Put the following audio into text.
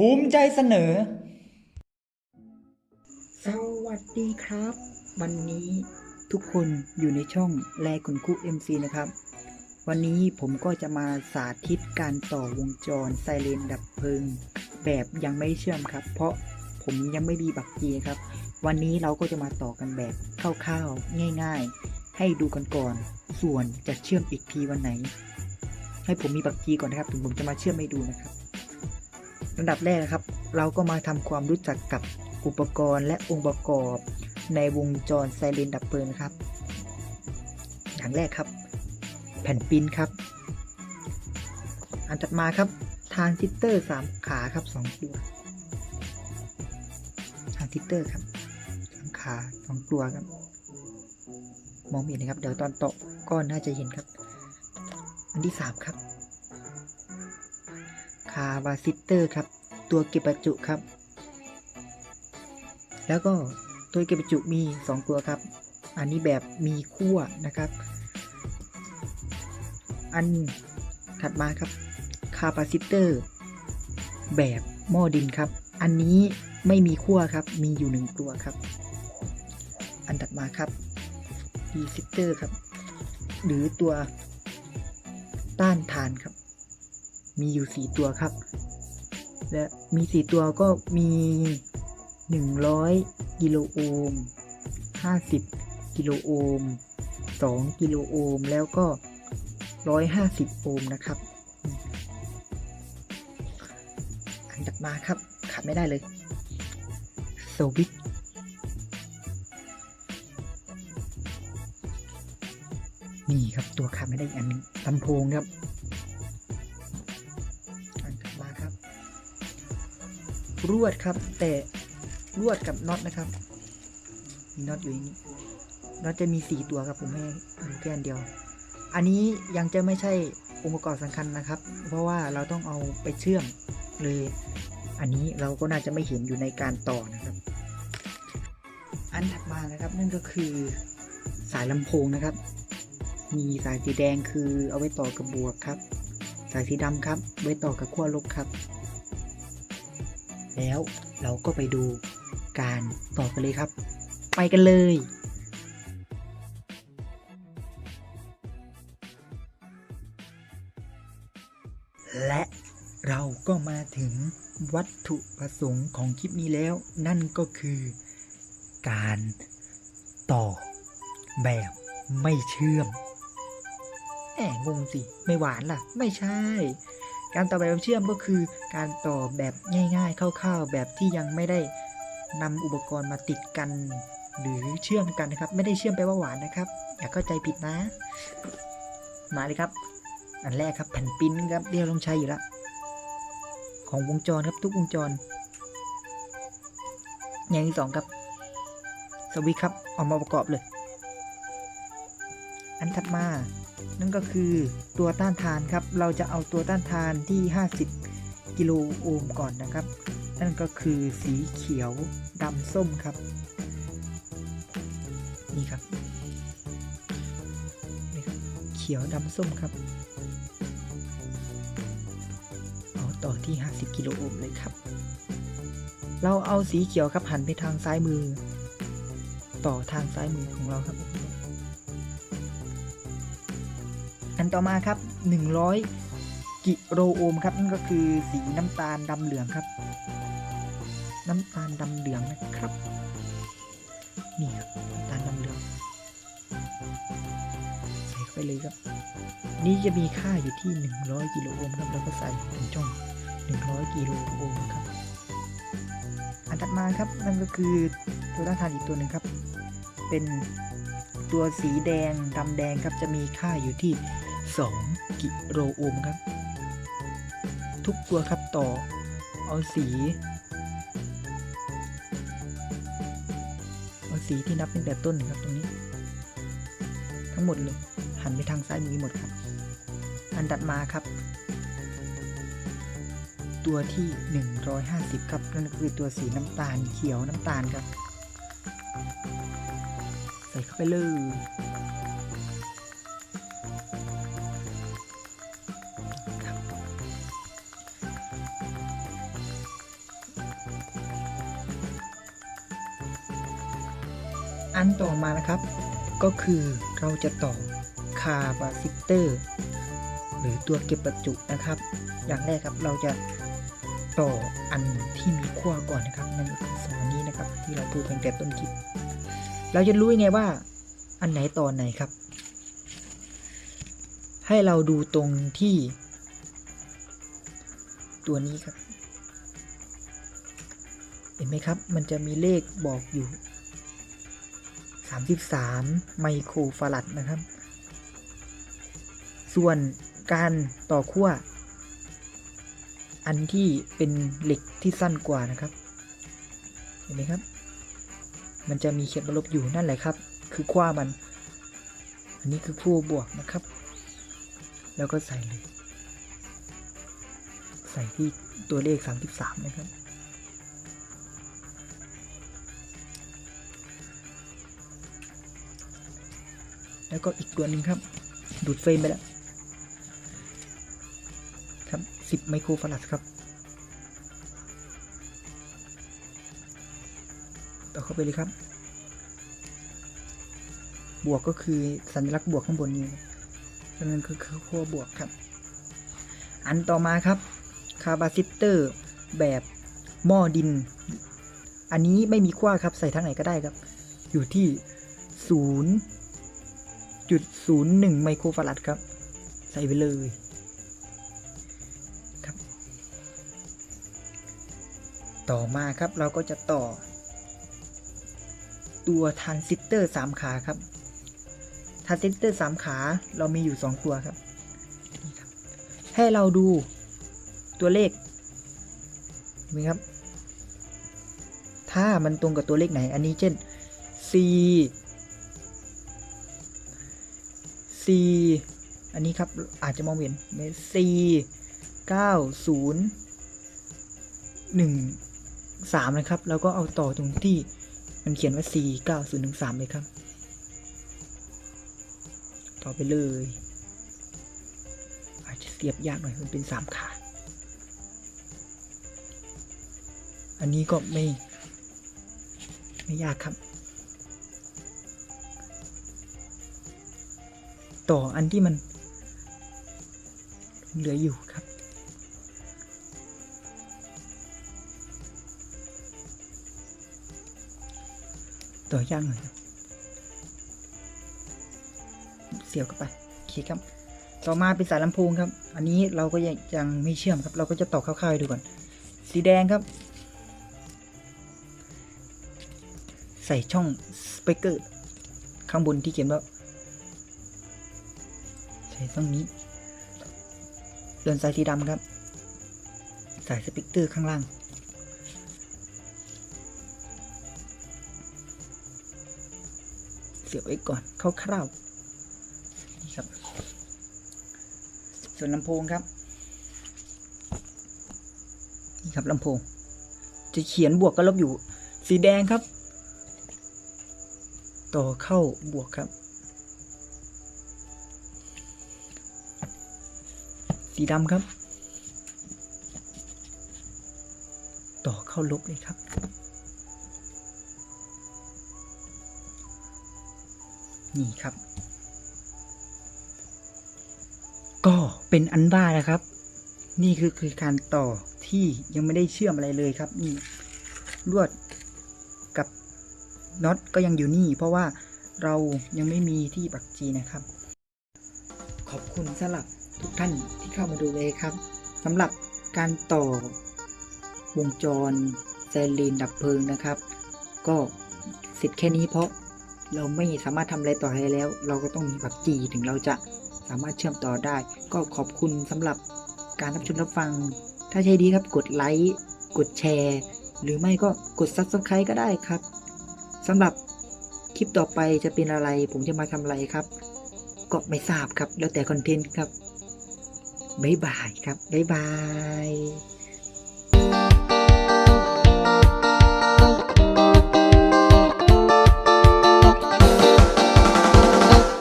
ภูมิใจเสนอ สวัสดีครับ วันนี้ทุกคนอยู่ในช่องแลคุณครู MC นะครับ วันนี้ผมก็จะมาสาธิตการต่อวงจรไซเรนดับเพลิง แบบยังไม่เชื่อมครับ เพราะผมยังไม่มีบักจีครับ วันนี้เราก็จะมาต่อกันแบบคร่าวๆง่าย ๆ ให้ดูกันก่อน ส่วนจะเชื่อมอีกทีวันไหน ให้ผมมีบักจีก่อนนะครับถึงผมจะมาเชื่อมให้ดูนะครับ ลำดับแรกนะครับ เราก็มาทำความรู้จักกับอุปกรณ์และองค์ประกอบในวงจรไซเรนดับเพลิงนครับ อย่างแรกครับ แผ่นปิ้นครับ อันถัดมาครับทานซิสเตอร์สามขาครับสองตัวทานซิสเตอร์ครับสามขาสองตัวครับ มองเห็นนะครับ เดี๋ยวตอนโตก็น่าจะเห็นครับ อันที่สามครับาบาซิเตอร์ครับ ตัวเก็บประจุครับ แล้วก็ตัวเก็บประจุมี 2 ตัวครับ อันนี้แบบมีขั้วนะครับ อันถัดมาครับคาปาซิเตอร์แบบหม้อดินครับ อันนี้ไม่มีขั้วครับ มีอยู่หนึ่งตัวครับ อันถัดมาครับดีซิเตอร์ครับ หรือตัวต้านทานครับ มีอยู่ 4 ตัวครับ และมี 4 ตัวก็มี 100 กิโลโอห์ม 50 กิโลโอห์ม 2 กิโลโอห์ม แล้วก็ 150 โอห์มนะครับ อันถัดมาครับ ขาดไม่ได้เลยสวิตนี่ครับตัวขาดไม่ได้อีกอันลำโพงครับ รวดครับ แต่รวดกับน็อตนะครับมีน็อตอยู่อย่างนี้น็อตจะมีสี่ตัวครับผมให้ดูแค่อันเดียว อันนี้ยังจะไม่ใช่องค์ประกอบสำคัญนะครับ เพราะว่าเราต้องเอาไปเชื่อมเลย อันนี้เราก็น่าจะไม่เห็นอยู่ในการต่อนะครับ อันถัดมานะครับนั่นก็คือสายลำโพงนะครับ มีสายสีแดงคือเอาไว้ต่อกับบวกครับ สายสีดำครับไว้ต่อกับขั้วลบครับ แล้วเราก็ไปดูการต่อกันเลยครับ ไปกันเลย และเราก็มาถึงวัตถุประสงค์ของคลิปนี้แล้ว นั่นก็คือการต่อแบบไม่เชื่อมแอบงงสิ ไม่หวานล่ะ ไม่ใช่ การต่อแบบเชื่อมก็คือการต่อแบบง่าย ๆ คร่าวๆ แบบที่ยังไม่ได้นำอุปกรณ์มาติดกัน หรือเชื่อมกันนะครับ ไม่ได้เชื่อมไปว่าหวานนะครับ อย่าเข้าใจผิดนะ มาเลยครับ อันแรกครับแผ่นปิ้นครับเรียกลงใช้อยู่แล้วของวงจรครับทุกวงจร อย่างที่สองครับสวิตครับ เอามาประกอบเลย อันถัดมา นั่นก็คือตัวต้านทานครับ เราจะเอาตัวต้านทานที่ 50 กิโลโอห์มก่อนนะครับ นั่นก็คือสีเขียวดำส้มครับ นี่ครับนี่ครับ เขียวดำส้มครับ เอาต่อที่ 50 กิโลโอห์มเลยครับ เราเอาสีเขียวครับหันไปทางซ้ายมือ ต่อทางซ้ายมือของเราครับ อันต่อมาครับ 100 กิโลโอห์มครับนั่นก็คือสีน้ำตาลดำเหลืองครับ น้ำตาลดำเหลืองนะครับนี่ครับน้ำตาลดำเหลืองใส่ไปเลยครับ นี่จะมีค่าอยู่ที่ 100 กิโลโอห์มครับแล้วก็ใส่เป็นช่อง 100 กิโลโอห์มครับ อันถัดมาครับนั่นก็คือตัวต้านทานอีกตัวหนึ่งครับ เป็นตัวสีแดงดำแดงครับจะมีค่าอยู่ที่ 2 กิโลโอห์มครับ ทุกตัวครับต่อ เอาสี เอาสีที่นับตั้งแต่ต้นครับตรงนี้ ทั้งหมดเลย หันไปทางซ้ายมือหมดครับ อันตัดมาครับ ตัวที่ 150 ครับ นั่นคือตัวสีน้ำตาลเขียวน้ำตาลครับ ใส่เข้าไปเลย อันต่อมานะครับ ก็คือเราจะต่อคาบาซิเตอร์ หรือตัวเก็บประจุนะครับ อย่างแรกครับเราจะต่ออันที่มีขั้วก่อนนะครับนั่นก็คือสองอันนี้นะครับ ที่เราพูดตั้งแต่ต้นคลิป เราจะรู้ยังไงว่าอันไหนต่อไหนครับ ให้เราดูตรงที่ ตัวนี้ครับ เห็นไหมครับ มันจะมีเลขบอกอยู่ 33 ไมโครฟารัดนะครับ ส่วนการต่อขั้ว อันที่เป็นเหล็กที่สั้นกว่านะครับ เห็นไหมครับ มันจะมีเขียนบลบอยู่นั่นแหละครับ คือขั้วมัน อันนี้คือขั้วบวกนะครับ แล้วก็ใส่เลย ใส่ที่ตัวเลข 33 นะครับ แล้วก็อีกตัวหนึ่งครับ ดูดเฟรมไปแล้ว ครับ 10 ไมโครฟารัดครับต่อเข้าไปเลยครับ บวกก็คือสัญลักษณ์บวกข้างบนนี้ครับนั่นคือคือขั้วบวกครับ อันต่อมาครับคาบาซิเตอร์แบบหม้อดิน อันนี้ไม่มีขั้วครับใส่ทางไหนก็ได้ครับ อยู่ที่ศูนย์ 6.01 ไมโครฟาราดครับ ใส่ไปเลยครับ ต่อมาครับเราก็จะต่อ ตัวทรานซิสเตอร์ 3 ขาครับทรานซิสเตอร์ 3 ขาเรามีอยู่ 2 ตัวครับให้เราดูตัวเลขมีครับ ถ้ามันตรงกับตัวเลขไหน อันนี้เช่น4 ซีอันนี้ครับอาจจะมองเห็นเมสซี9013นะครับ แล้วก็เอาต่อตรงที่มันเขียนว่า C 9 0 1 3 เลยครับ ต่อไปเลย อาจจะเสียบยากหน่อย มันเป็น 3 ขา อันนี้ก็ไม่ ไม่ยากครับ ต่ออันที่มันเหลืออยู่ครับ ต่อยากหน่อยเสียบเข้าไปโอเคครับ ต่อมาเป็นสายลำโพงครับ อันนี้เราก็ยังยังไม่เชื่อมครับ เราก็จะต่อคร่าวๆดูก่อน สีแดงครับ ใส่ช่องสเปกเกอร์ข้างบนที่เขียนว่า ใส่ตรงนี้ส่วนสายสีดำครับใส่สปิกเตอร์ข้างล่าง เสียบไว้ก่อนคร่าวๆนี่ครับ ส่วนลำโพงครับ นี่ครับลำโพง จะเขียนบวกกับลบอยู่ สีแดงครับ ต่อเข้าบวกครับ สีดำครับ ต่อเข้าลบเลยครับ นี่ครับ ก็เป็นอันบ้านะครับ นี่คือคือการต่อที่ยังไม่ได้เชื่อมอะไรเลยครับ นี่ลวดกับน็อตก็ยังอยู่นี่ เพราะว่าเรายังไม่มีที่ปักจีนะครับ ขอบคุณสำหรับ ทุกท่านที่เข้ามาดูเลยครับสำหรับการต่อวงจรไซเรนดับเพลิงนะครับ ก็เสร็จแค่นี้เพราะเราไม่สามารถทำอะไรต่อให้แล้ว เราก็ต้องมีปักจีถึงเราจะสามารถเชื่อมต่อได้ ก็ขอบคุณสำหรับการรับชมรับฟัง ถ้าใช่ดีครับกดไลค์กดแชร์ หรือไม่ก็กด Subscribe ก็ได้ครับสำหรับคลิปต่อไปจะเป็นอะไร ผมจะมาทำอะไรครับ ก็ไม่ทราบครับ แล้วแต่คอนเทนต์ครับ บ๊ายบายครับ บ๊ายบาย